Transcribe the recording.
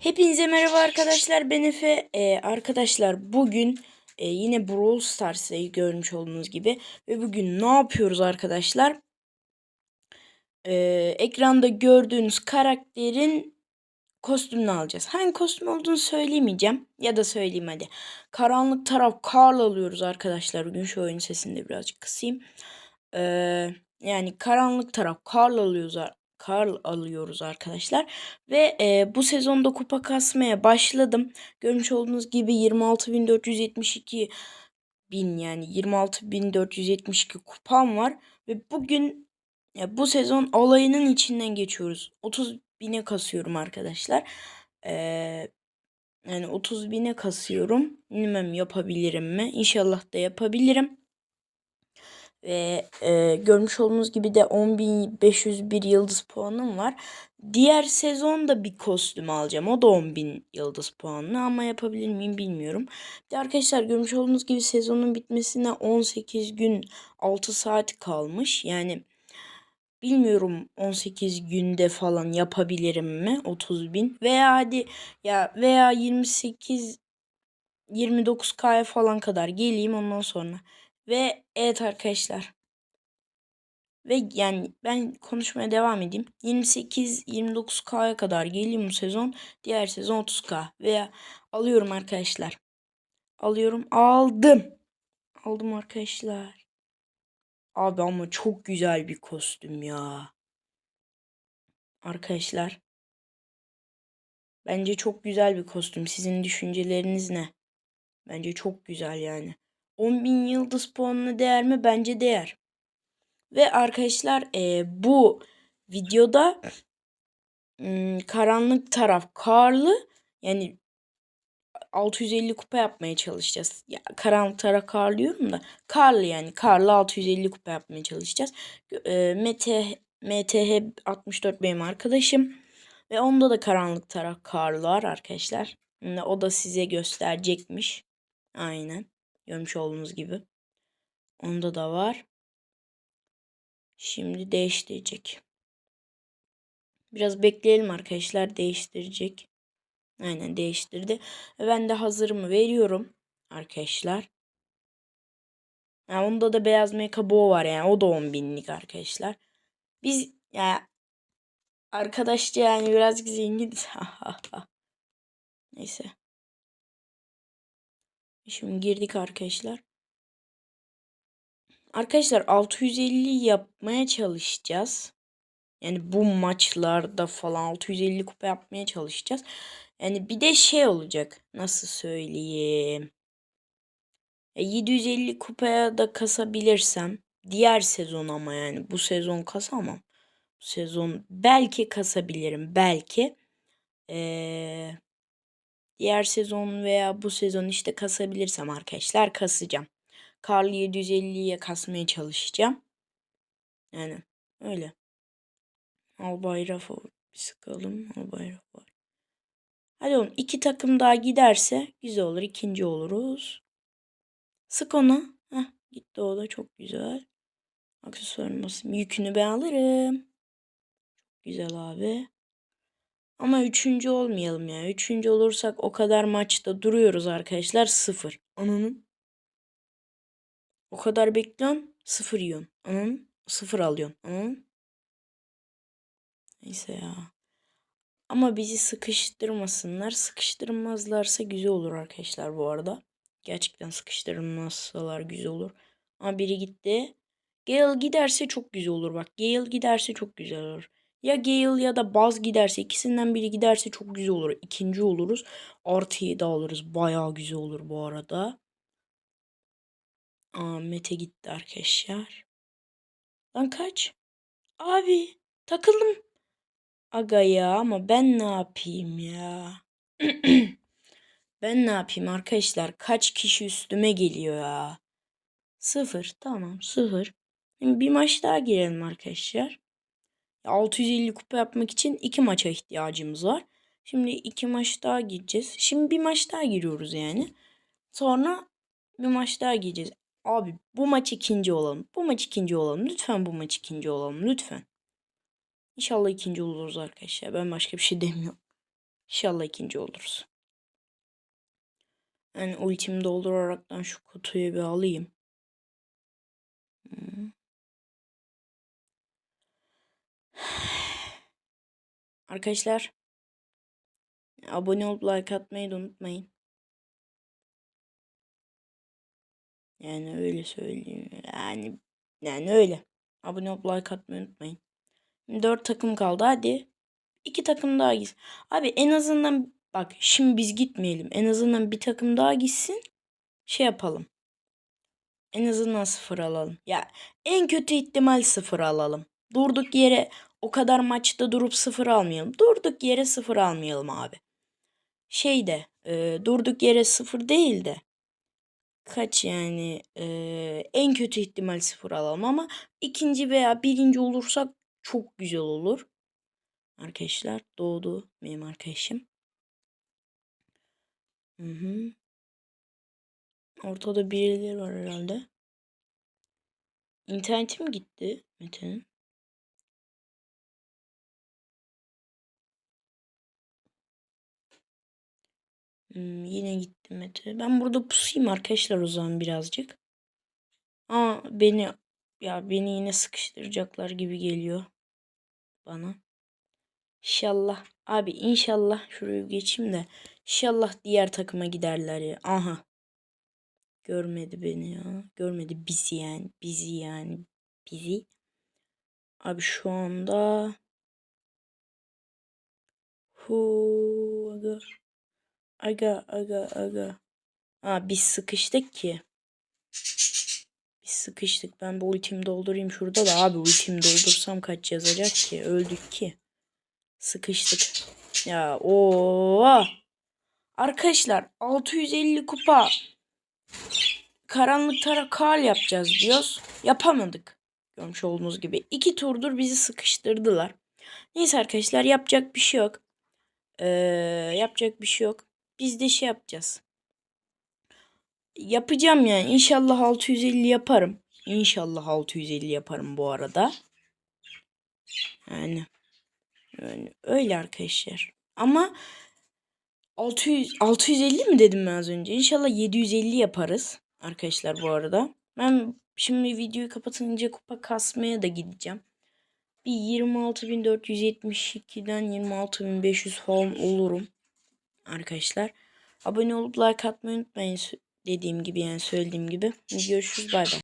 Hepinize merhaba arkadaşlar. Ben Efe. Ee, arkadaşlar bugün e, yine Brawl Stars'ı görmüş olduğunuz gibi. Ve bugün ne yapıyoruz arkadaşlar? Ee, ekranda gördüğünüz karakterin kostümünü alacağız. Hangi kostüm olduğunu söylemeyeceğim. Ya da söyleyeyim hadi. Karanlık taraf Karl alıyoruz arkadaşlar. Bugün şu oyun sesini de birazcık kısayım. Ee, yani karanlık taraf Karl alıyoruz Karl alıyoruz arkadaşlar. Ve e, bu sezonda kupa kasmaya başladım. Görmüş olduğunuz gibi 26.472 bin yani 26.472 kupam var. Ve bugün ya bu sezon alayının içinden geçiyoruz. 30 bine kasıyorum arkadaşlar. Ee, yani 30 bine kasıyorum. Bilmem yapabilirim mi? İnşallah da yapabilirim. Ve e, görmüş olduğunuz gibi de 10.501 yıldız puanım var. Diğer sezonda bir kostüm alacağım. O da 10.000 yıldız puanlı ama yapabilir miyim bilmiyorum. Bir de arkadaşlar görmüş olduğunuz gibi sezonun bitmesine 18 gün 6 saat kalmış. Yani bilmiyorum 18 günde falan yapabilirim mi 30 bin veya hadi ya veya 28 29K'ya falan kadar geleyim ondan sonra. Ve evet arkadaşlar. Ve yani ben konuşmaya devam edeyim. 28-29K'ya kadar geleyim bu sezon. Diğer sezon 30K. Veya alıyorum arkadaşlar. Alıyorum. Aldım. Aldım arkadaşlar. Abi ama çok güzel bir kostüm ya. Arkadaşlar. Bence çok güzel bir kostüm. Sizin düşünceleriniz ne? Bence çok güzel yani. 10.000 yıldız puanına değer mi? Bence değer. Ve arkadaşlar e, bu videoda ım, karanlık taraf karlı yani 650 kupa yapmaya çalışacağız. Ya, karanlık taraf karlı diyorum da karlı yani karlı 650 kupa yapmaya çalışacağız. E, Mete MTH 64 benim arkadaşım. Ve onda da karanlık taraf karlı var arkadaşlar. O da size gösterecekmiş. Aynen. Görmüş olduğunuz gibi. Onda da var. Şimdi değiştirecek. Biraz bekleyelim arkadaşlar. Değiştirecek. Aynen değiştirdi. Ben de hazırımı veriyorum arkadaşlar. Yani onda da beyaz mekabo var yani. O da 10 binlik arkadaşlar. Biz yani arkadaşça yani birazcık zenginiz. Neyse. Şimdi girdik arkadaşlar. Arkadaşlar 650 yapmaya çalışacağız. Yani bu maçlarda falan 650 kupa yapmaya çalışacağız. Yani bir de şey olacak. Nasıl söyleyeyim? 750 kupaya da kasabilirsem diğer sezon ama yani bu sezon kasamam. Bu sezon belki kasabilirim belki. Ee, diğer sezon veya bu sezon işte kasabilirsem arkadaşlar kasacağım. Karlı 750'ye kasmaya çalışacağım. Yani öyle. Al bayrağı bir sıkalım. Al bayrağı var. Hadi oğlum iki takım daha giderse güzel olur. ikinci oluruz. Sık ona. Heh, gitti o da çok güzel. Aksesuarın basayım. Yükünü ben alırım. Güzel abi. Ama üçüncü olmayalım ya. Üçüncü olursak o kadar maçta duruyoruz arkadaşlar. Sıfır. Ananın. O kadar bekliyorsun. Sıfır yiyorsun. Anladın? Sıfır alıyorsun. Anladın? Neyse ya. Ama bizi sıkıştırmasınlar. Sıkıştırmazlarsa güzel olur arkadaşlar bu arada. Gerçekten sıkıştırmazsalar güzel olur. Ama biri gitti. Gale giderse çok güzel olur bak. Gale giderse çok güzel olur. Ya Gale ya da Baz giderse ikisinden biri giderse çok güzel olur. İkinci oluruz. Artı 7 alırız. Bayağı güzel olur bu arada. Ahmet'e gitti arkadaşlar. Lan kaç? Abi takıldım. Aga ya ama ben ne yapayım ya? ben ne yapayım arkadaşlar? Kaç kişi üstüme geliyor ya? Sıfır. Tamam sıfır. Bir maç daha girelim arkadaşlar. 650 kupa yapmak için iki maça ihtiyacımız var. Şimdi iki maç daha gireceğiz. Şimdi bir maç daha giriyoruz yani. Sonra bir maç daha gireceğiz. Abi bu maç ikinci olalım. Bu maç ikinci olalım. Lütfen bu maç ikinci olalım. Lütfen. İnşallah ikinci oluruz arkadaşlar. Ben başka bir şey demiyorum. İnşallah ikinci oluruz. Yani ultimi dolduraraktan şu kutuyu bir alayım. Hı. Arkadaşlar abone olup like atmayı da unutmayın. Yani öyle söyleyeyim. Yani yani öyle. Abone olup like atmayı unutmayın. 4 takım kaldı hadi. 2 takım daha gitsin. Abi en azından bak şimdi biz gitmeyelim. En azından bir takım daha gitsin. Şey yapalım. En azından sıfır alalım. Ya en kötü ihtimal sıfır alalım. Durduk yere o kadar maçta durup sıfır almayalım. Durduk yere sıfır almayalım abi. Şey de e, durduk yere sıfır değil de kaç yani e, en kötü ihtimal sıfır alalım ama ikinci veya birinci olursak çok güzel olur. Arkadaşlar doğdu benim arkadaşım. Hı hı. Ortada birileri var herhalde. İnternetim gitti Mete'nin. Hmm, yine gitti Mete. Ben burada pusayım arkadaşlar o zaman birazcık. Aa beni ya beni yine sıkıştıracaklar gibi geliyor bana. İnşallah abi inşallah şuraya geçeyim de inşallah diğer takıma giderler ya. Aha. Görmedi beni ya. Görmedi bizi yani. Bizi yani. Bizi. Abi şu anda Hu aga. Aga aga aga. Aa biz sıkıştık ki. Biz sıkıştık. Ben bu ultimi doldurayım şurada da abi ultimi doldursam kaç yazacak ki? Öldük ki. Sıkıştık. Ya o Arkadaşlar 650 kupa karanlık tara kal yapacağız diyoruz. Yapamadık. Görmüş olduğunuz gibi. iki turdur bizi sıkıştırdılar. Neyse arkadaşlar yapacak bir şey yok. Ee, yapacak bir şey yok. Biz de şey yapacağız. Yapacağım yani. İnşallah 650 yaparım. İnşallah 650 yaparım bu arada. Yani, yani öyle arkadaşlar. Ama 600 650 mi dedim ben az önce? İnşallah 750 yaparız arkadaşlar bu arada. Ben şimdi videoyu kapatınca kupa kasmaya da gideceğim. Bir 26.472'den 26.500 falan olurum arkadaşlar. Abone olup like atmayı unutmayın dediğim gibi yani söylediğim gibi. Görüşürüz bay bay.